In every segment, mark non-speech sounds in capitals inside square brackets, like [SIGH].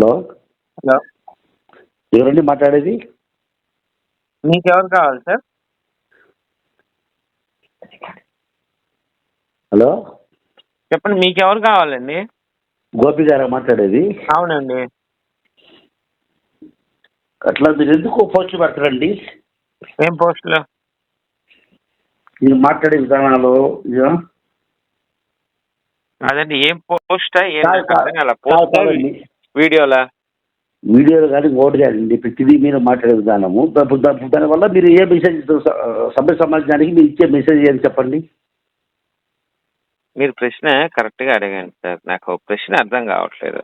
Hello hello. ఎవరండి మాట్లాడేది? మీకు ఎవరు కావాలి సార్? హలో చెప్పండి మీకు ఎవరు కావాలండి? గోపి గారా మాట్లాడేది. అవునండి. అట్లా మీరు ఎందుకు పోస్ట్ పెడతారండి? ఏం పోస్టులు? మీరు మాట్లాడే విధానాలు ఇదా? అదండి ఏం పోస్టా ఏం పోస్టా. వీడియోలా? వీడియోలు కానీ ఓటు కానీ ప్రతిదీ మీరు మాట్లాడే విధానము. దానివల్ల మీరు ఏ మెసేజ్? సభ్య సమాజానికి మీరు ఇచ్చే మెసేజ్ ఏది చెప్పండి? మీరు ప్రశ్న కరెక్ట్గా అడగండి సార్. నాకు ప్రశ్న అర్థం కావట్లేదు.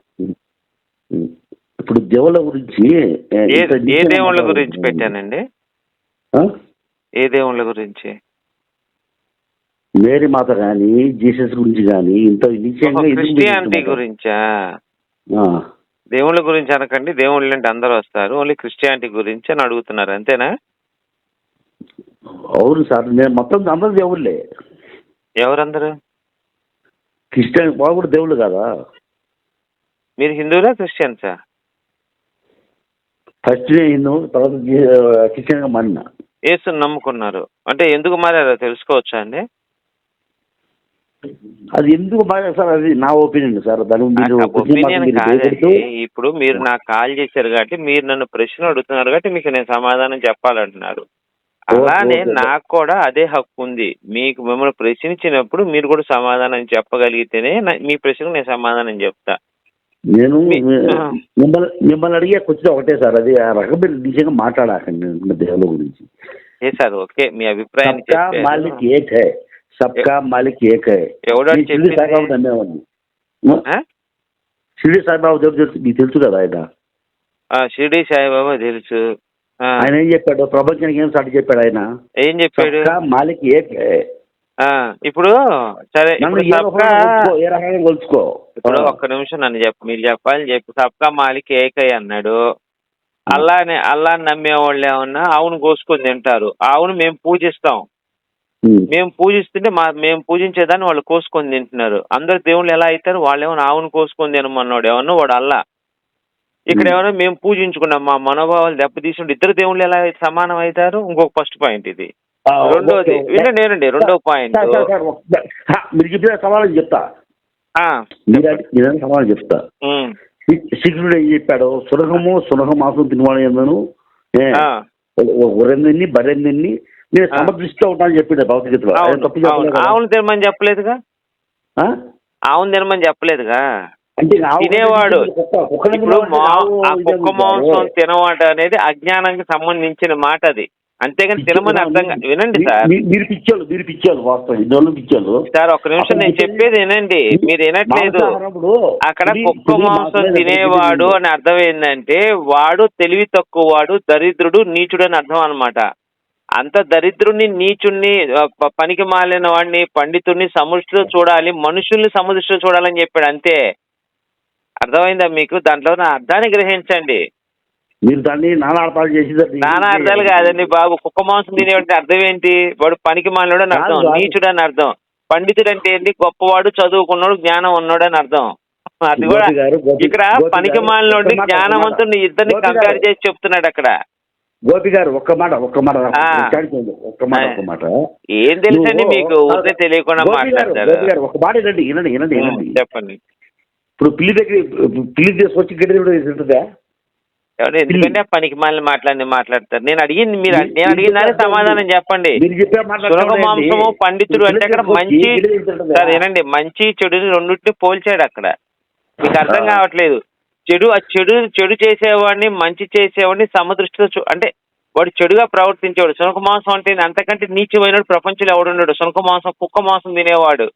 ఇప్పుడు దేవుళ్ళ గురించి ఏ, దేవుళ్ళ గురించి పెట్టానండి? ఏ దేవుళ్ళ గురించి? మేరీ మాత కానీ జీసస్ గురించి కానీ ఇంత క్రిస్టియానిటీ? గురించా. దేవుళ్ళ గురించి అనకండి. దేవుళ్ళు అంటే అందరూ వస్తారు. ఓన్లీ క్రిస్టియానిటీ గురించి అని అడుగుతున్నారు. అంతేనా? అవును సార్. నేను మొత్తం అందరూ దేవుళ్ళే. ఎవరందరూ? క్రిస్టియన్ వాళ్ళు కూడా దేవుళ్ళు కదా. మీరు హిందువులా క్రిస్టియన్సా? ఫస్ట్ హిందూ తర్వాత క్రిస్టియన్గా మారిన. యేసుని నమ్ముకున్నారు. అంటే ఎందుకు మారారో తెలుసుకోవచ్చా అండి? అది ఎందుకు బాగా సార్ అది నా ఒపీనియన్ సార్ దాని మీరు ఒపీనియన్ మీరు కాదండి. భయపెడుతూ ఇప్పుడు మీరు నాకు కాల్ చేశారు కాబట్టి మీరు నన్ను ప్రశ్న అడుగుతున్నారు కాబట్టి మీకు నేను సమాధానం చెప్పాలంటున్నారు. అలానే. నాకు కూడా అదే హక్కు ఉంది. మీకు మిమ్మల్ని ప్రశ్నించినప్పుడు మీరు కూడా సమాధానం చెప్పగలిగితేనే మీ ప్రశ్నకు నేను సమాధానం చెప్తా. నేను. మిమ్మల్ని మిమ్మల్ని అడిగే కొంచెం ఒకటే సార్ అది ఆ రకం మీరు నిజంగా మాట్లాడాకండి దేవుళ్ళ గురించి. ఏ సార్ ఓకే మీ అభిప్రాయాన్ని సబ్కా. మాలిక్ ఏక్ షిరిడి చెప్పింది? సాయిబాబు నమ్మేవాడిని? షిరిడి సాయిబాబు తెలుసు మీకు తెలుసు కదా ఆయన షిరిడి సాయిబాబా తెలుసు ఆయన ఏం చెప్పాడు ప్రపంచానికి ఏం సాటి చెప్పాడు ఆయన ఏం చెప్పాడు మాలిక్ ఏక్ ఇప్పుడు సరే ఏ రకంగా కొలుచుకో, ఇప్పుడు ఒక్క నిమిషం నన్ను చెప్పు మీరు చెప్పాలి చెప్పు సబ్కా మాలిక్ ఏకై అన్నాడు అల్లాని అల్లాని నమ్మే వాళ్ళు ఏమన్నా ఆవును కోసుకొని తింటారు ఆవును మేము పూజిస్తాం. మేము పూజిస్తుంటే మా మేము పూజించేదాన్ని వాళ్ళు కోసుకొని తింటున్నారు. అందరు దేవుళ్ళు ఎలా అవుతారు? వాళ్ళు ఏమైనా ఆవును కోసుకొని తినమన్నాడు ఏమన్నా వాడు అల్లా. ఇక్కడ ఏమన్నా మేము పూజించుకున్నాం. మా మనోభావాలు దెబ్బతీసి ఇద్దరు దేవుళ్ళు ఎలా సమానం అవుతారు? ఇంకొక ఫస్ట్ పాయింట్ ఇది. రెండోది. వినండి రెండో పాయింట్. మీరు చెప్పిన సమాధానం చెప్తా. సమాధానం చెప్తా. శిఖరుడు ఏం చెప్పాడు? సురహము సురహ మాసం తినవాడు ఏందను ఒరెందిన్ని బరెందిన్ని నేను. సమదృష్టిలో ఉంటానని చెప్పిండు భగవద్గీతలో? ఆవును తినమని చెప్పలేదుగా? ఆవును తినమని చెప్పలేదుగా? తినేవాడు. ఇప్పుడు తినేవాడు కుక్క. మాంసం తినమాట అనేది అజ్ఞానానికి సంబంధించిన మాట అది. అంతేగాని తినమని అర్థం వినండి సార్. మీరు మీరు వాస్తవం. సార్ ఒక్క నిమిషం నేను చెప్పేది వినండి. మీరు వినట్లేదు. అక్కడ కుక్క మాంసం తినేవాడు అని అర్థం ఏంటంటే వాడు తెలివి తక్కువ వాడు దరిద్రుడు నీచుడు అని అర్థం అనమాట అంత దరిద్రుడిని నీచుణ్ణి పనికి మాలిన వాడిని పండితుడిని సముద్రలో చూడాలి మనుషుల్ని సముద్రలో చూడాలని చెప్పాడు అంతే. అర్థమైందా మీకు? దాంట్లో ఉన్న అర్థాన్ని గ్రహించండి. మీరు దాన్ని నానార్థాలు చేసి నానా అర్థాలు కాదండి బాబు. కుక్క మాంసం తినేవాడి అర్థం ఏంటి వాడు పనికి మాలినోడు అని అర్థం. నీచుడు అని అర్థం. పండితుడు అంటే ఏంటి? గొప్పవాడు చదువుకున్నాడు జ్ఞానం ఉన్నాడు అని అర్థం. అది కూడా ఇక్కడ పనికి మాట, జ్ఞానవంతుడిని ఇద్దరిని. కంపేర్ చేసి చెప్తున్నాడు అక్కడ. గోపి గారు ఒక్క మాట ఒక్క మాట ఒక్క మాట. ఒక్క మాట. ఏం తెలుసండి మీకు? ఊరికే తెలియకుండా గోపి గారు, మాట్లాడతారు. గోపి గారు ఒక మాట వినండి వినండి ఉం, వినండి చెప్పండి. ఇప్పుడు పిల్లి దగ్గర పిల్లి తీసుకొచ్చి గడ్డి కూడా ఉంటుందా ఎవరు ఎందుకంటే పనికి మాలిన మాట్లాడి మాట్లాడతారు. నేను అడిగింది మీరు నేను అడిగిన సమాధానం చెప్పండి. సురగ మాంసము పండితుడు అంటే అక్కడ మంచి సరే సార్ వినండి. మంచి చెడుని రెండింటిని పోల్చాడు అక్కడ. మీకు అర్థం కావట్లేదు. చెడు ఆ చెడు చెడు చేసేవాడిని మంచి చేసేవాడిని సమదృష్టితో చూ అంటే వాడు చెడుగా ప్రవర్తించేవాడు. సునక మాంసం అంటే అంతకంటే నీచమైన ప్రపంచంలో ఎవడున్నాడు సునక మాంసం కుక్క మాంసం తినేవాడు.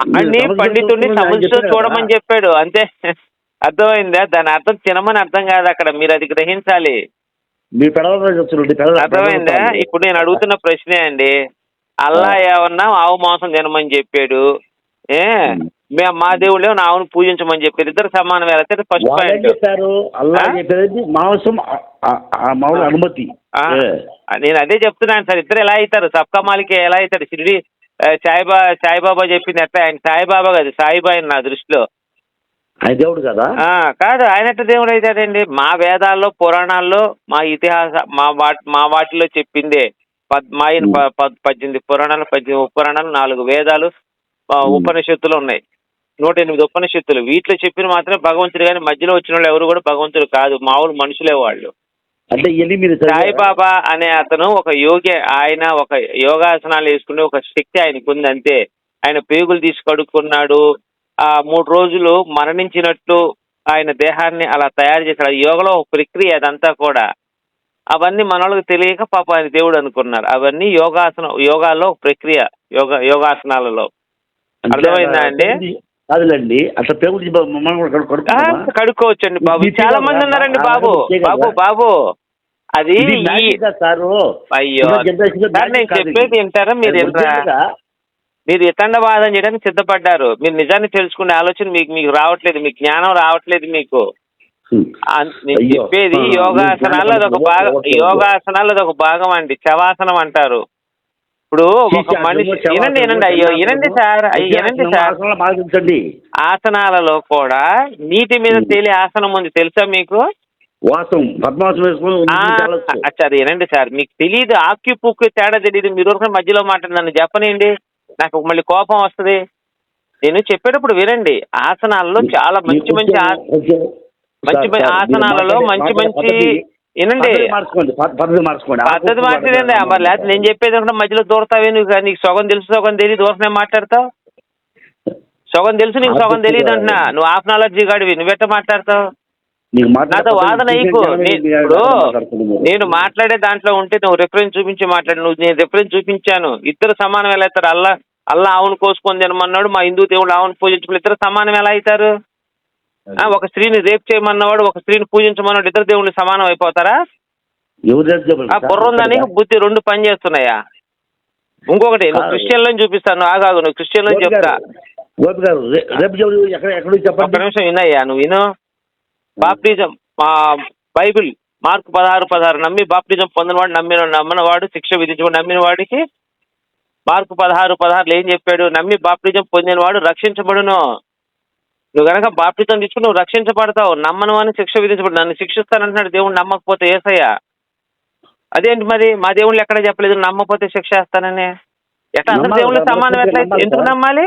అన్ని పండితుడిని సమదృష్టితో చూడమని చెప్పాడు. అంతే. అర్థమైందా? దాని అర్థం తినమని అర్థం కాదు అక్కడ. మీరు అది గ్రహించాలి. అర్థమైందా? ఇప్పుడు నేను అడుగుతున్న ప్రశ్నే అండి. అల్లా ఏమన్నా ఆవు మాంసం తినమని చెప్పాడు. ఏ? మే- మా దేవుళ్ళు నా ఆవును పూజించమని చెప్పారు. ఇద్దరు సమానం వెళ్తే ఫస్ట్ పాయింట్ చెప్పారు? అల్లా ఆ? చెప్పేది మాంసం మామూలు అనుమతి. నేను అదే చెప్తున్నాను సార్. ఇద్దరు ఎలా అవుతారు? సబ్కా మాలిక్ ఎలా అవుతారు షిరిడి సాయిబా సాయిబాబా చెప్పింది ఎట్లా? ఆయన సాయిబాబా కాదు సాయిబా ఆయన నా దృష్టిలో. ఆయన దేవుడు కదా? ఆ, కాదు ఆయన దేవుడు అవుతాడండి? మా వేదాల్లో పురాణాల్లో మా ఇతిహాస మా వాటి మా వాటిలో చెప్పిందే. పద్ మా ఆయన పద్దెనిమిది పురాణాలు పద్దెనిమిది ఉపపురాణాలు నాలుగు వేదాలు. ఉపనిషత్తులు ఉన్నాయి. నూట ఎనిమిది ఉపనిషత్తులు. వీటిలో చెప్పిన మాత్రమే భగవంతుడు కానీ మధ్యలో వచ్చిన వాళ్ళు ఎవరు కూడా భగవంతుడు కాదు. మామూలు మనుషులే వాళ్ళు. అంటే ఇవన్నీ మీరు? సాయిబాబా అనే అతను ఒక యోగి ఆయన ఒక యోగాసనాలు వేసుకునే ఒక శక్తి ఆయనకు ఉంది అంతే. ఆయన పేగులు తీసి కడుక్కున్నాడు. ఆ మూడు రోజులు మరణించినట్టు ఆయన దేహాన్ని అలా తయారు చేశాడు. యోగలో ఒక ప్రక్రియ అదంతా కూడా. అవన్నీ మన వాళ్ళకి తెలియక పాప ఆయన దేవుడు అనుకున్నారు. అవన్నీ యోగాసనం యోగాలో ఒక ప్రక్రియ యోగా యోగాసనాలలో. అంటే అర్థమైందా అండి? కాదులేండి అట్లా పేగులు తీసి మనం కూడా కడు- ఆ, కడుక్కుంటామా? కడుక్కోవచ్చండి బాబు ఇది చాలా మంది ఉన్నారండి బాబు. బాబు బాబు అది ఇది ఈ సారు అయ్యో ఇలా generation లో సార్ నేను మ్యాజిక్ కాదు ఇది. చెప్పేది వింటారా మీరు అది ఒరిజినల్గా మీరు ఇతండవాదం చేయడానికి సిద్ధపడ్డారు మీరు నిజాన్ని తెలుసుకునే ఆలోచన మీకు మీకు రావట్లేదు మీకు జ్ఞానం రావట్లేదు మీకు హ్మ్. అన్- నేను అయ్యో. చెప్పేది ఆ, యోగాసనాలు అదొక భాగం ఓకే. యోగాసనాలు అదొక భాగం అండి శవాసనం అంటారు ఇప్పుడు ఒక మనిషి వినండి వినండి అయ్యో వినండి సార్ అయ్యో వినండి సార్. ఆసనాలలో కూడా నీటి మీద. తేలి ఆసనం ఉంది. తెలుసా మీకు? అది వినండి సార్. మీకు తెలియదు ఆక్కి పుక్కి తేడా తెలియదు మీరు ఊరికే మధ్యలో మాట నన్ను చెప్పనండి నాకు మళ్ళీ కోపం వస్తుంది. నేను చెప్పేటప్పుడు వినండి. ఆసనాల్లో చాలా మంచి మంచి. మంచి సార్, మంచి సార్, ఆసనాలలో మంచి మంచి వినండి పద్ధతి మార్చుకోండి పద్ధతి మార్చుకోండి. పద్ధతి మార్చలేండి మరి లేకపోతే నేను చెప్పేది అనుకుంటే మధ్యలో దూరతావే నువ్వు నీకు సగం తెలుసు సగం తెలియదు దూరనే మాట్లాడతావు? సగం తెలుసు నీకు సగం తెలియదు అంటున్నా. నువ్వు హాఫ్ నాలెడ్జీ గాడివి. నువ్వెట్ట మాట్లాడతావు? నాతో వాదన ఇప్పుడు. నేను మాట్లాడే దాంట్లో ఉంటే నువ్వు రిఫరెన్స్ చూపించి మాట్లాడు. నువ్వు నేను రిఫరెన్స్ చూపించాను. ఇద్దరు సమానం ఎలా అవుతారు? అల్లా అల్లా ఆవును కోసుకొని తినమన్నాడు. మా హిందూ దేవుడు ఆవును పూజించుకుని ఇద్దరు సమానం ఎలా అవుతారు? ఒక స్త్రీని రేప్ చేయమన్నవాడు ఒక స్త్రీని పూజించమన్నాడు ఇద్దరు దేవుళ్ళు సమానం అయిపోతారా. ఆ బుర్ర ఉందని బుద్ధి రెండు పని చేస్తున్నాయా? ఇంకొకటి నువ్వు కాదు. క్రిస్టియన్లో చూపిస్తాను. ఆగాగు నువ్వు క్రిస్టియన్లో గోపి చెప్తా. ఒక్క నిమిషం వినయ్యా నువ్వు విను. బాప్టిజం మా బైబిల్ మార్కు పదహారు పదహారు నమ్మి బాప్టిజం పొందినవాడు నమ్మిన నమ్మినవాడు శిక్ష విధించబడి నమ్మిన వాడికి మార్కు పదహారు పదహారులో ఏం చెప్పాడు? నమ్మి బాప్టిజం పొందినవాడు రక్షించబడును. నువ్వు గనక బాప్టిజం తీసుకుని నువ్వు రక్షించబడతావు నమ్మను అని శిక్ష విధించబడు నన్ను శిక్షిస్తానంటున్నాడు దేవుడు నమ్మకపోతే ఏసయ్యా? అదేంటి మరి? మా దేవుళ్ళు ఎక్కడ చెప్పలేదు నమ్మకపోతే శిక్ష వేస్తానని? ఎట్లా? అందరి దేవుళ్ళు సమానం ఎట్లా? ఎందుకు. నమ్మాలి?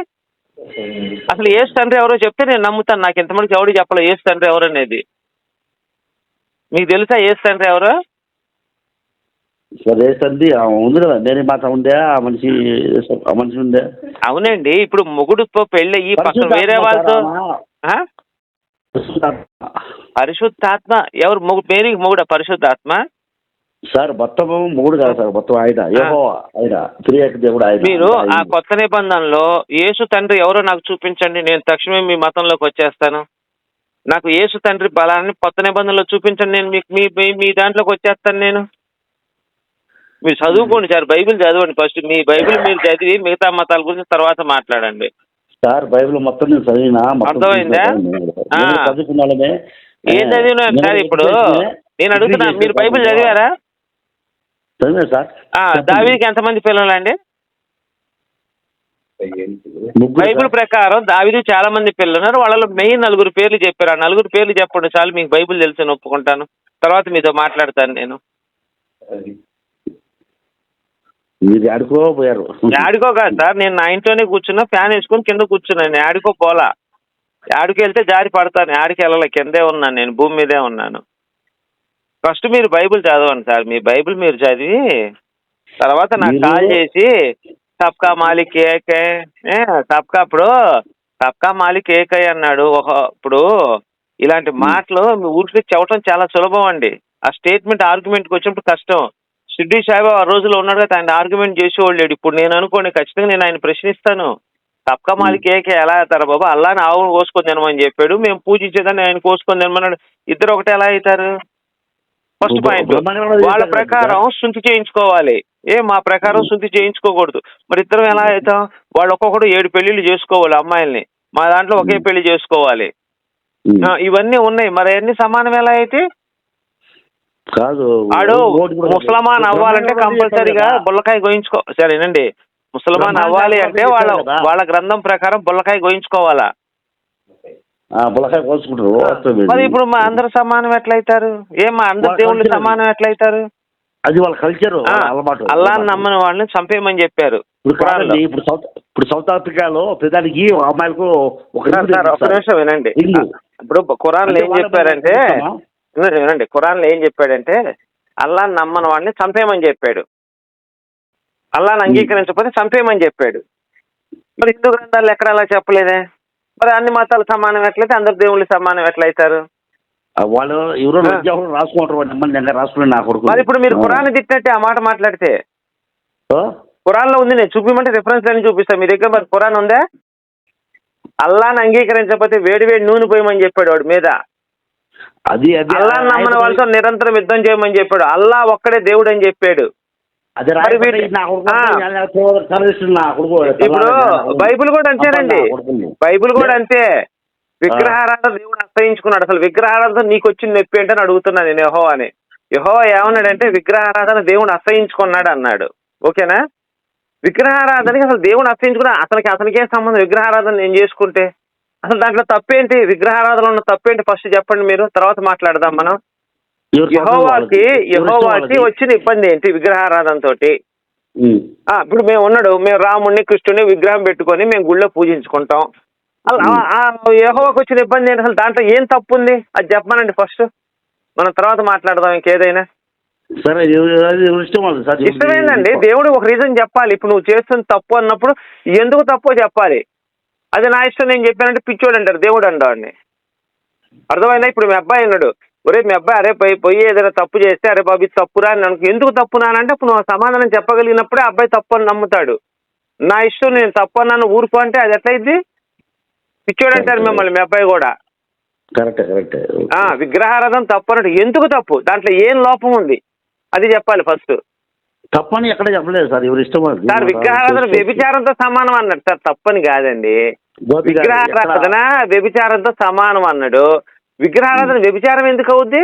అసలు ఏసు తండ్రి ఎవరో చెప్తే నేను నమ్ముతాను. నాకు ఇంతమందికి ఎవడు చెప్పలేదు ఏసు తండ్రి ఎవరు అనేది. మీకు తెలుసా ఏసు తండ్రి ఎవరు? ఆ ఉంది కదా నేనే మాట ఉందా ఆ మనిషి ఆ మనిషి ఉందా అవునండి ఇప్పుడు మొగుడుతో పెళ్ళి అయ్యి పక్కన వేరే వాళ్ళతో? పరిశుద్ధాత్మ. ఎవరు మొగు మేరీకి మొగుడ పరిశుద్ధాత్మ? సార్ మొత్తం మూడు కాదు సార్ మొత్తం ఆయన ఆయన త్రియేక దేవుడు ఆయన మీరు ఆ. కొత్త నిబంధనలో యేసు తండ్రి ఎవరో నాకు చూపించండి నేను తక్షణమే మీ మతంలోకి వచ్చేస్తాను. నాకు యేసు తండ్రి బలాన్ని కొత్త నిబంధనలో చూపించండి నేను మీకు మీ- మీ దాంట్లోకి వచ్చేస్తాను నేను. మీరు చదువుకోండి సార్ బైబిల్ చదవండి ఫస్ట్. మీ బైబిల్ మీరు చదివి మిగతా మతాల గురించి తర్వాత మాట్లాడండి. సార్ బైబిల్ మొత్తం నేను చదివినా అర్థమైందా? ఏం చదివినా సార్ ఇప్పుడు? నేను అడుగుతున్నా మీరు బైబిల్ చదివారా? చదివా సార్. దావీదికి ఎంతమంది పిల్లలు అండి బైబిల్. ప్రకారం దావీదు చాలా మంది పిల్లలు ఉన్నారు వాళ్ళలో మెయిన్ నలుగురు పేర్లు చెప్పారు. ఆ నలుగురు పేర్లు చెప్పండి చాలు మీకు బైబిల్ తెలిసి ఒప్పుకుంటాను. తర్వాత మీతో మాట్లాడతాను నేను. మీరు ఆడుకో పోయారు ఆడుకో కాదు సార్ నేను నా ఇంట్లోనే కూర్చున్నా ఫ్యాన్ వేసుకొని కింద కూర్చున్నాను నేను ఆడుకో పోలా. ఆడికి వెళ్తే జారి పడతాను ఆడికి వెళ్ళలే కిందే ఉన్నాను నేను భూమి మీదే ఉన్నాను. ఫస్ట్ మీరు బైబిల్ చదవండి సార్ మీ బైబిల్ మీరు చదివి తర్వాత నాకు కాల్ చేసి సబ్కా మాలిక్ ఏకే సబ్కా ఇప్పుడు సబ్కా మాలిక్ ఏకై అన్నాడు ఒక ఇప్పుడు ఇలాంటి మాటలు మీ ఊరికి చెప్పడం చాలా సులభం అండి. ఆ స్టేట్మెంట్ ఆర్గ్యుమెంట్కి వచ్చినప్పుడు కష్టం. షిర్డీ సాయిబాబా ఆ రోజులో ఉన్నాడు కదా ఆయన ఆర్గ్యుమెంట్ చేసేవాళ్ళు ఇప్పుడు నేను అనుకోండి ఖచ్చితంగా నేను ఆయన ప్రశ్నిస్తాను. సబ్కా మాలిక్ ఏకే ఎలా అవుతారు బాబా? అల్లాని ఆవును కోసుకొని తినమని చెప్పాడు. మేము పూజించేదాన్ని ఆయన కోసుకొని తినమన్నాడు. ఇద్దరు ఒకటే ఎలా అవుతారు? ఫస్ట్ పాయింట్ వాళ్ళ ప్రకారం శుద్ధి చేయించుకోవాలి. ఏ మా ప్రకారం శుద్ధి చేయించుకోకూడదు. మరి ఇద్దరం ఎలా అవుతాం? వాళ్ళు ఒక్కొక్కడు ఏడు పెళ్ళిళ్ళు చేసుకోవాలి అమ్మాయిల్ని. మా దాంట్లో ఒకే పెళ్ళి చేసుకోవాలి. ఇవన్నీ ఉన్నాయి. మరి అన్ని సమానం ఎలా అయితే? కాదు ఆడు ముసలమాన్ అవ్వాలంటే కంపల్సరీగా. బుల్లకాయ గోయించుకో సరేనండి ముసల్మాన్ అవ్వాలి అంటే వాళ్ళ. వాళ్ళ గ్రంథం ప్రకారం బుల్లకాయ గోయించుకోవాలా బుల్లకాయ కోసుకుంటారు. మరి ఇప్పుడు మా అందరు సమానం ఎట్లయితారు ఏం మా అందరు వాళ్ళ దేవుళ్ళు. సమానం ఎట్లయితారు అది వాళ్ళ కల్చర్ అల్లాహ్ నమ్మని వాళ్ళని చంపేయమని చెప్పారు ఇప్పుడు సౌత్ ఇప్పుడు సౌత్ ఆఫ్రికాలో ప్రధానికి అమ్మాయిలకు ఒక. నిమిషం వినండి. ఇప్పుడు ఖురాన్లో అంటే ఏం చెప్పారంటే వినండి, ఖురాన్లో ఏం చెప్పాడంటే అల్లాహ్ నమ్మని వాడిని చంపేయమని చెప్పాడు. అల్లాహ్ని అంగీకరించకపోతే చంపేయమని చెప్పాడు. మరి హిందూ గ్రంథాలు ఎక్కడ అలా చెప్పలేదే? మరి అన్ని మతాలు సమానం ఎట్లయితే అందరు దేవుళ్ళు సమానం ఎట్లయితారు? వాళ్ళు ఎవరో రాసుకుంటారు రాసుకుని నా కొడుకు. మరి ఇప్పుడు మీరు ఖురాన్ తిట్టినట్టే ఆ మాట మాట్లాడితే? ఖురాన్లో ఉంది నేను చూపించమంటే రిఫరెన్స్ అని చూపిస్తాను మీ దగ్గర మరి ఖురాన్ ఉందా? అల్లాని అంగీకరించకపోతే వేడి వేడి నూనె పోయమని చెప్పాడు వాడు మీద. అది అది అల్లా నమ్మని వాళ్ళతో నిరంతరం యుద్ధం చేయమని చెప్పాడు. అల్లా ఒక్కడే దేవుడు అని చెప్పాడు ఇప్పుడు బైబిల్ కూడా అంతేనండి. బైబిల్ కూడా అంతే. విగ్రహారాధన దేవుడు అసహించుకున్నాడు అసలు విగ్రహారాధన నీకు వచ్చిన నొప్పి ఏంటని అడుగుతున్నా నేను యహో అని యహో ఏమన్నాడంటే విగ్రహారాధన దేవుడు అసహించుకున్నాడు అన్నాడు. ఓకేనా? విగ్రహారాధనకి అసలు దేవుడు అసహించుకున్నా అసలుకి అతనికే సంబంధం విగ్రహారాధన నేను చేసుకుంటే అసలు దాంట్లో తప్పేంటి? విగ్రహారాధన ఉన్న తప్పేంటి? ఫస్ట్ చెప్పండి మీరు తర్వాత మాట్లాడదాం మనం. యహోవాకి యహోవాకి. వచ్చిన ఇబ్బంది ఏంటి విగ్రహారాధన తోటి ఇప్పుడు మేము ఉన్నాడు మేము రాముడిని కృష్ణుని విగ్రహం పెట్టుకొని మేము గుళ్ళో పూజించుకుంటాం. యెహోవాకు వచ్చిన ఇబ్బంది ఏంటి? అసలు దాంట్లో ఏం తప్పు ఉంది అది చెప్పమనండి ఫస్ట్. మనం తర్వాత మాట్లాడదాం ఇంకేదైనా. సరే ఎవరి అది ఎవరి ఇష్టం వాళ్ళది సార్ ఎవరి- ఇష్టమేందండి దేవుడు ఒక రీజన్ చెప్పాలి. ఇప్పుడు నువ్వు చేస్తున్న తప్పు అన్నప్పుడు ఎందుకు తప్పో చెప్పాలి. అది నా ఇష్టం నేను చెప్పానంటే పిచ్చోడు అంటారు దేవుడు అంటాడిని అర్థమైందా? ఇప్పుడు మీ అబ్బాయి ఉన్నాడు ఒరే మీ అబ్బాయి అరే పోయి పోయి ఏదైనా తప్పు చేస్తే అరే బాబు ఇది తప్పురా అని అనుకో ఎందుకు తప్పు నానంటే అప్పుడు నువ్వు సమాధానం చెప్పగలిగినప్పుడే అబ్బాయి తప్పు అని నమ్ముతాడు. నా ఇష్టం నేను తప్పు అన్నాను ఊరుకో అంటే అది ఎట్లయిద్ది? పిచ్చోడు అంటారు మిమ్మల్ని మీ అబ్బాయి కూడా. కరెక్ట్ విగ్రహారాధన తప్పు అన్నట్టు. ఎందుకు తప్పు? దాంట్లో ఏం లోపం ఉంది? అది చెప్పాలి ఫస్ట్. తప్పని ఎక్కడ చెప్పలేదు సార్ ఎవరి ఇష్టం. సార్ విగ్రహారాధన వ్యభిచారంతో సమానం అన్నాడు సార్ తప్పని కాదండి. విగ్రహారాధన వ్యభిచారంతో సమానం అన్నాడు. విగ్రహారాధన వ్యభిచారం ఎందుకు అవుద్ది?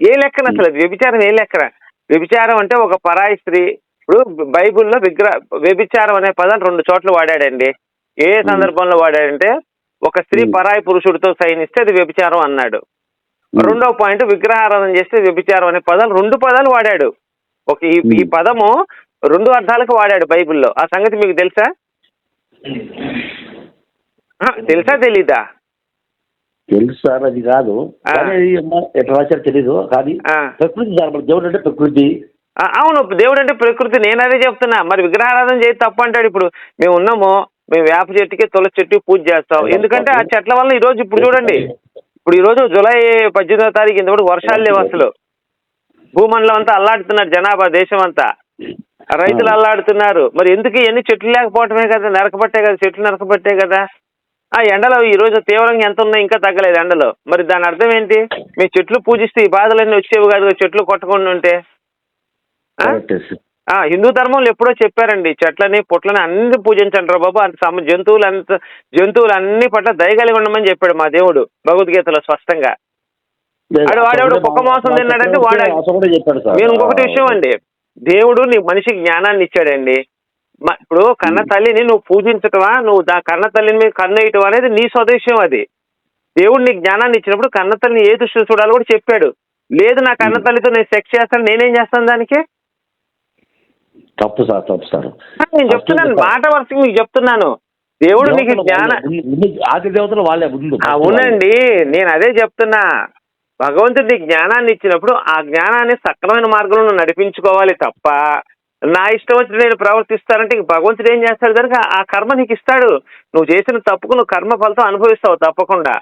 ఏ లెక్కన అసలు? వ్యభిచారం ఏ లెక్కన? వ్యభిచారం అంటే ఒక పరాయి స్త్రీ. ఇప్పుడు బైబిల్లో విగ్రహ వ్యభిచారం అనే పదం రెండు చోట్ల వాడాడండి. ఏ సందర్భంలో వాడాడంటే ఒక స్త్రీ. పరాయి పురుషుడితో సైనిస్తే అది వ్యభిచారం అన్నాడు. Hmm. రెండో పాయింట్ విగ్రహారాధన చేస్తే వ్యభిచారం అనే పదాలు రెండు పదాలు వాడాడు. ఒక ఈ. పదము రెండు అర్థాలకు వాడాడు బైబిల్లో. ఆ సంగతి మీకు తెలుసా? తెలుసా తెలీదా? తెలుసు సార్ అది కాదు ఎట్లా రాశారు తెలీదు. కానీ. ప్రకృతి దేవుడు అంటే ప్రకృతి. అవును దేవుడు అంటే ప్రకృతి. నేను అదే చెప్తున్నా. మరి విగ్రహారాధన చేసి తప్పు అంటాడు ఇప్పుడు. మేము ఉన్నాము మేము వేప చెట్టుకి తులసి చెట్టుకి పూజ చేస్తాం. ఎందుకంటే ఆ చెట్ల వల్ల ఈ రోజు ఇప్పుడు చూడండి. ఇప్పుడు ఈ రోజు జూలై పద్దెనిమిదో తారీఖు ఇంతవరకు వర్షాలు లేవు అసలు. భూమండలం అంతా అల్లాడుతున్నారు జనాభా దేశం అంతా రైతులు అల్లాడుతున్నారు. మరి ఎందుకు ఇవన్నీ చెట్లు లేకపోవటమే కదా నరకబట్టే కదా చెట్లు నరకబట్టే కదా. ఆ ఎండలో ఈ రోజు తీవ్రంగా ఎంత ఉన్నాయి ఇంకా తగ్గలేదు ఎండలో. మరి దాని అర్థం ఏంటి? మీ చెట్లు పూజిస్తే ఈ బాధలన్నీ వచ్చేవి కాదు చెట్లు కొట్టకుండా ఉంటే. హిందూ ధర్మంలో ఎప్పుడో చెప్పారండి చెట్లని పుట్లని అన్ని పూజించండి రా బాబు అంత సమ జంతువులు అంత జంతువులు అన్ని పట్ల దయ కలిగి ఉండమని చెప్పాడు మా దేవుడు భగవద్గీతలో స్పష్టంగా. వాడేవాడు కుక్క మాంసం తిన్నాడంటే వాడు- మీరు ఇంకొకటి విషయం అండి. దేవుడు నీ మనిషికి జ్ఞానాన్ని ఇచ్చాడండి. ఇప్పుడు కన్న తల్లిని నువ్వు పూజించటమా? నువ్వు దా కన్న తల్లిని మీద కన్ను వేయటం అనేది నీ స్వదేశం అది. దేవుడు నీకు జ్ఞానాన్ని ఇచ్చినప్పుడు కన్న తల్లిని ఏ దృష్టిలో చూడాలో కూడా చెప్పాడు. లేదు నా కన్న తల్లితో నేను సెక్స్ చేస్తాను నేనేం చేస్తాను దానికి? తప్పు సార్ తప్పు సార్. నేను చెప్తున్నాను మాట వరుసగా మీకు చెప్తున్నాను. దేవుడు నీకు జ్ఞాన ఆది దేవతలు వాళ్ళే అవునండి నేను అదే చెప్తున్నా. భగవంతుడు జ్ఞానాన్ని ఇచ్చినప్పుడు ఆ జ్ఞానాన్ని సక్రమైన మార్గంలో నడిపించుకోవాలి తప్ప నా ఇష్టం వచ్చి నేను ప్రవర్తిస్తానంటే భగవంతుడు ఏం చేస్తాడు కనుక ఆ కర్మ నీకు ఇస్తాడు. నువ్వు చేసిన తప్పుకు నువ్వు కర్మ ఫలితం అనుభవిస్తావు తప్పకుండా.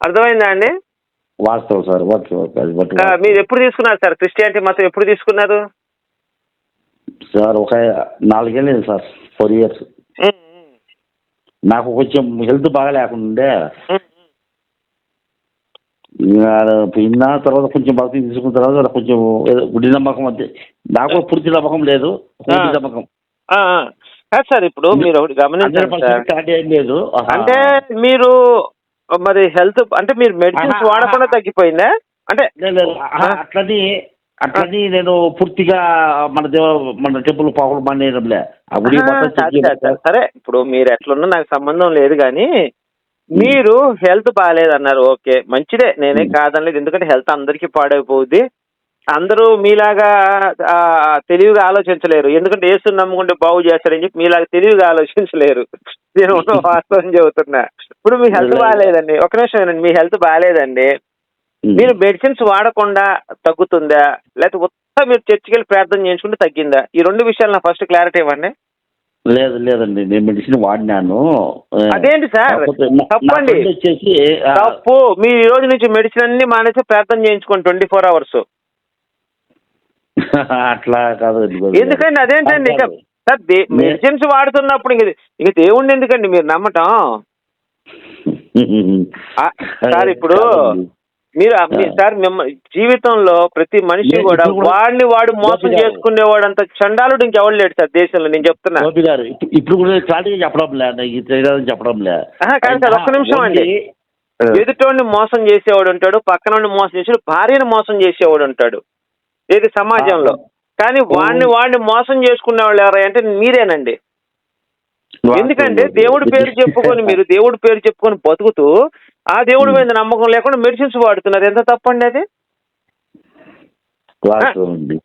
అర్థమైందా అండి? వాస్తవం సార్ మీరు ఎప్పుడు తీసుకున్నారు సార్? క్రిస్టియానిటీ మతం ఎప్పుడు తీసుకున్నారు? సార్ ఒక నాలుగేళ్ళు సార్ ఫోర్ ఇయర్స్. నాకు కొంచెం హెల్త్ బాగా లేకుండే పోయిన తర్వాత కొంచెం భక్తి తీసుకున్న తర్వాత కొంచెం గుడి నమ్మకం అంతే నాకు పూర్తి నమ్మకం లేదు పూర్తి. నమ్మకం. కాదు సార్ ఇప్పుడు మీరు ఒకటి గమనించండి లేదు. అంటే మీరు మరి హెల్త్ అంటే మీరు మెడిసిన్స్ వాడకుండా. తగ్గిపోయిందా అంటే అట్లని అట్లని నేను పూర్తిగా మన దేవ మన టెంపుల్ పాకులు మానేయడంలే. సరే ఇప్పుడు మీరు ఎట్లున్నా నాకు సంబంధం లేదు కానీ మీరు హెల్త్ బాగాలేదన్నారు ఓకే. మంచిదే నేనే కాదనలేదు. ఎందుకంటే హెల్త్ అందరికీ పాడైపోద్ది. అందరూ మీలాగా తెలివిగా ఆలోచించలేరు. ఎందుకంటే ఏసు నమ్ముకుంటే బాగు చేస్తారని చెప్పి మీలాగా తెలివిగా ఆలోచించలేరు. నేను [LAUGHS] వాస్తవం చెబుతున్నా. ఇప్పుడు మీ హెల్త్ బాగాలేదండి ఒక నిమిషం మీ హెల్త్ బాగాలేదండి. మీరు మెడిసిన్స్ వాడకుండా తగ్గుతుందా? లేకపోతే ఉత్త మీరు చర్చికి వెళ్ళి ప్రార్థన చేయించుకుంటే తగ్గిందా? ఈ రెండు విషయాలు నా ఫస్ట్ క్లారిటీ ఇవ్వండి. లేదు లేదండి. నేను మెడిసిన్ వాడినాను. అదేంటి సార్? తప్పండి. వచ్చేసి తప్పు. మీరు ఈ రోజు నుంచి మెడిసిన్ అన్ని మానేసి ప్రార్థన చేయించుకోండి ట్వంటీ ఫోర్ అవర్స్. [LAUGHS] అట్లా కాదు ఎందుకండి? అదేంటండి? ఇక సార్ మెడిసిన్స్ వాడుతున్నప్పుడు ఇంక ఇంక దేవుణ్ణి ఎందుకండి మీరు నమ్మటం? [LAUGHS] సార్ ఇప్పుడు మీరు సార్ మిమ్మ జీవితంలో ప్రతి మనిషి కూడా వాడిని వాడు మోసం గోపి గారు. చేసుకునేవాడంత చండాలుడు ఇంకెవడు లేడు సార్ దేశంలో నేను చెప్తున్నా. గోపి గారు ఇప్పుడు- కూడా క్లారిటీగా చెప్పడం లే నాకు ఇది తెలియదని చెప్పడం లే. ఆహా, కాదు సార్, ఒక్క నిమిషం అండి. ఎదుటోడిని మోసం చేసేవాడు ఉంటాడు పక్కన మోసం చేసేవాడు భార్యను మోసం చేసేవాడు ఉంటాడు. ఏది సమాజంలో. కానీ వాడిని వాడిని మోసం చేసుకునే వాళ్ళు అంటే మీరేనండి. ఎందుకంటే దేవుడి పేరు చెప్పుకొని మీరు దేవుడి పేరు చెప్పుకొని బతుకుతూ ఆ దేవుడి మీద నమ్మకం లేకుండా మెడిసిన్స్ వాడుతున్నారు. ఎంత తప్పండి అది.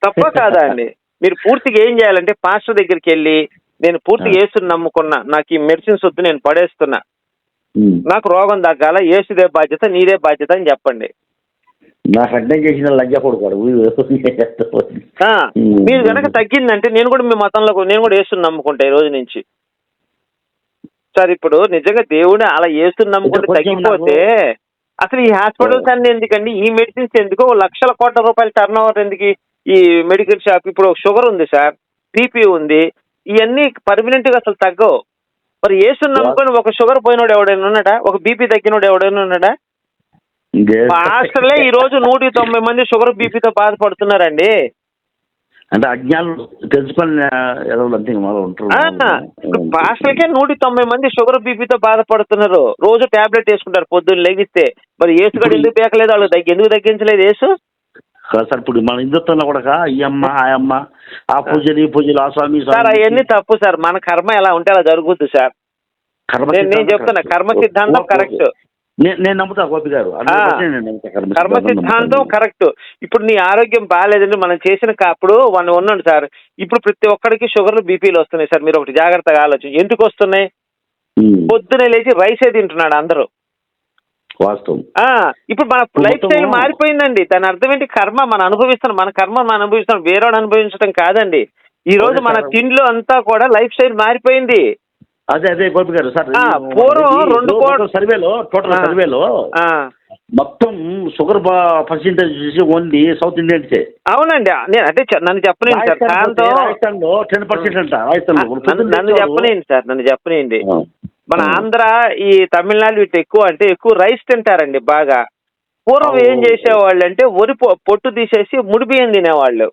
తప్ప కాదా అండి? మీరు పూర్తిగా ఏం చేయాలంటే పాస్టర్ దగ్గరికి వెళ్ళి నేను పూర్తిగా యేసుని నమ్ముకున్నా. నాకు ఈ మెడిసిన్స్ వద్దు నేను పడేస్తున్నా. నాకు రోగం తగ్గాల యేసుదే బాధ్యత నీదే బాధ్యత అని చెప్పండి. నాకు అడ్డం చేసిన లంజ కొడుకాడు ఆ, మీరు కనుక తగ్గిందంటే నేను కూడా మీ మతంలో నేను కూడా యేసుని నమ్ముకుంటా ఈ రోజు నుంచి. సార్ ఇప్పుడు నిజంగా దేవుడు అలా నమ్ముకుంటే కొంచెం తగ్గిపోతే అసలు ఈ హాస్పిటల్స్ అన్ని ఎందుకండి? ఈ మెడిసిన్స్ ఎందుకు? లక్షల కోట్ల రూపాయల టర్న్ ఓవర్ ఎందుకు? ఈ మెడికల్ షాప్ ఇప్పుడు షుగర్ ఉంది సార్ బీపీ ఉంది ఇవన్నీ పర్మనెంట్గా అసలు తగ్గవు. మరి యేసుని నమ్ముకొని ఒక షుగర్ పోయినోడు ఎవడైనా ఉన్నాడా? ఒక బీపీ తగ్గినోడు ఎవడైనా ఉన్నాడా? హాస్టల్లే ఈ రోజు నూట తొంభై మంది షుగర్ బీపీతో బాధపడుతున్నారండి. అంటే అజ్ఞానం తెలుసుకొని అంతే ఉంటారు. ఇప్పుడు హాస్టల్కే నూట తొంభై మంది షుగర్ బీపీతో బాధపడుతున్నారు. రోజు టాబ్లెట్ వేసుకుంటారు పొద్దున్న లెగిస్తే. మరి ఏసుగడు ఎందుకు పేకలేదు వాళ్ళు తగ్గి ఎందుకు తగ్గించలేదు ఏసు సార్ ఇప్పుడు మన హిందుత్వంలో కూడా ఈ అమ్మ ఆ అమ్మ ఆ పూజలు ఈ పూజలు ఆ స్వామి సార్ అవన్నీ తప్పు సార్. మన కర్మ ఎలా ఉంటే అలా జరుగుద్ది సార్. నేను- చెప్తున్నా. కర్మ సిద్ధాంతం. నే- నేను నమ్ముతా గోపి గారు. ఆ, 100% నేను నమ్ముతా కర్మ సిద్ధాంతం. కరెక్ట్. ఇప్పుడు నీ ఆరోగ్యం బాగాలేదండి మనం చేసిన అప్పుడు వన్ ఉన్నాడు సార్. ఇప్పుడు ప్రతి ఒక్కడికి షుగర్లు బీపీలు వస్తున్నాయి సార్. మీరు ఒకటి జాగ్రత్తగా ఆలోచన ఎందుకు వస్తున్నాయి? పొద్దునే లేచి రైసే తింటున్నాడు అందరూ. వాస్తవం. ఆ ఇప్పుడు మన లైఫ్ స్టైల్ మారిపోయిందండి. దాని అర్థం ఏంటి? కర్మ మనం అనుభవిస్తున్నాం. మన కర్మ మనం అనుభవిస్తున్నాం. వేరేవాడు అనుభవించడం కాదండి. ఈ రోజు మన. తిండిలో అంతా కూడా లైఫ్ స్టైల్ మారిపోయింది. అదే అదే గోపి గారు సార్ పూర్వం రెండు కోట్- టోటల్ సర్వేలో టోటల్. సర్వేలో ఆ మొత్తం షుగర్ పర్సెంటేజ్ చూసి ఓన్లీ సౌత్ ఇండియన్స్ అవునండి నేను అంటే నన్ను చెప్పలేండి సార్ దాంతో టెన్ పర్సెంట్ అంట నన్ను చెప్పలేండి సార్ నన్ను చెప్పలేండి. మన. ఆంధ్ర ఈ తమిళనాడు వీటి ఎక్కువ అంటే ఎక్కువ రైస్ తింటారండి బాగా పూర్వం. ఏం చేసేవాళ్ళు అంటే వరి పొట్టు తీసేసి ముడి బియ్యం తినేవాళ్ళు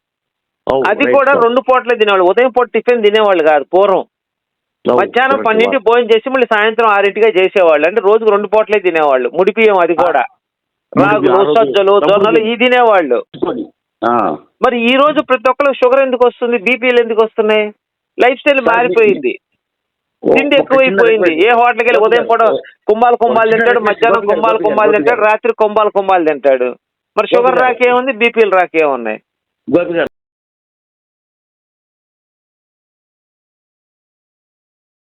అది కూడా. రెండు పూటలే తినేవాళ్ళు ఉదయం పూట టిఫిన్ తినేవాళ్ళు కాదు పూర్వం మధ్యాహ్నం పన్నెండు భోజనం చేసి మళ్ళీ సాయంత్రం ఆరింటిగా చేసేవాళ్ళు. అంటే రోజుకు రెండు పూటలే తినేవాళ్ళు. ముడిపియం అది కూడా. రాగులు సజ్జలు జొన్నలు ఈ తినేవాళ్ళు. మరి ఈ రోజు ప్రతి ఒక్కరికి షుగర్ ఎందుకు వస్తుంది? బీపీలు ఎందుకు వస్తున్నాయి? లైఫ్ స్టైల్ మారిపోయింది. తిండి ఎక్కువైపోయింది. ఏ హోటల్కి వెళ్ళి ఉదయం పూట కుంభాలు కుంభాలు తింటాడు మధ్యాహ్నం కుంభాలు కుంభాలు తింటాడు రాత్రి కుంభాలు కుంభాలు తింటాడు. మరి షుగర్ రాకేముంది? బీపీలు రాకేమున్నాయి?